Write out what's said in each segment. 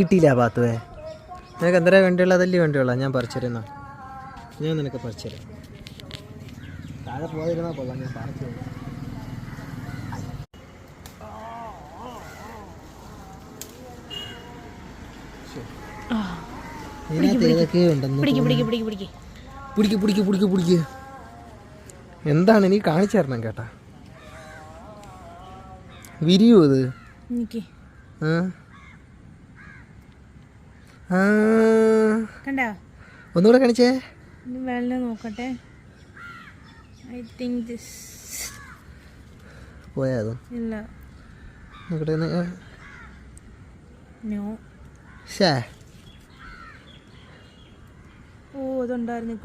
കിട്ടിയില്ല പാത്തുവേ. നിനക്ക് എന്തര വേണ്ടിയുള്ള അതല്ലേ വേണ്ടിയുള്ള. ഞാൻ പറിച്ചിരുന്ന? ഞാൻ നിനക്ക് പറിച്ചുതരാം പറിച്ചു എന്താണ് നീ കാണിച്ചു തരണം കേട്ടാ. വിരിയോ അത് കണ്ടോ? ഒന്നുകൂടെ കാണിച്ചേ. വെള്ളം നോക്കട്ടെ. ഐ തിങ്ക് ദിസ് ഇല്ല. ഷേ ഓ അതുണ്ടായിരുന്നു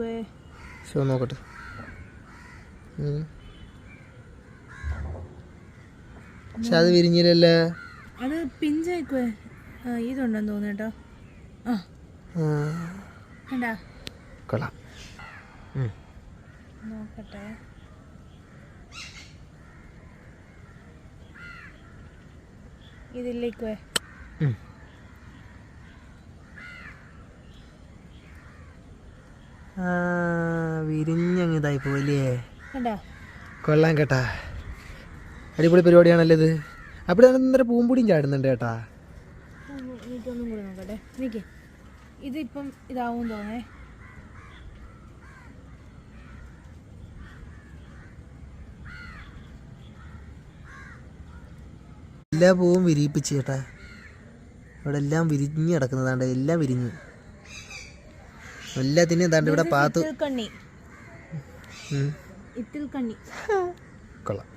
ഷോ നോക്കട്ടെ. അത് അത് ഇതുണ്ടെന്ന് തോന്നുന്നു കേട്ടോ. കൊള്ളാം. നോക്കട്ടെ. വിരിഞ്ഞങ്ങ് ഇതായി പോയില്ലേ? കൊള്ളാം കേട്ടാ. അടിപൊളി പരിപാടിയാണല്ലേ ഇത്. അവിടെ പൂമ്പൊടിയും ചാടുന്നുണ്ട് കേട്ടാ. ഒന്ന് കൂടെ കൂടി നോക്കട്ടെ. നിക്ക്. ഇതിപ്പം ഇതാവും തോന്നേ. എല്ലാ പൂവും വിരിയിപ്പിച്ച് ചേട്ടാ. ഇവിടെ എല്ലാം വിരിഞ്ഞ് കിടക്കുന്നതാണ്ട് എല്ലാം വിരിഞ്ഞ്. എല്ലാത്തിനും എന്താണ്ട് ഇവിടെ പാത്തു. കണ്ണി കൊള്ളാം.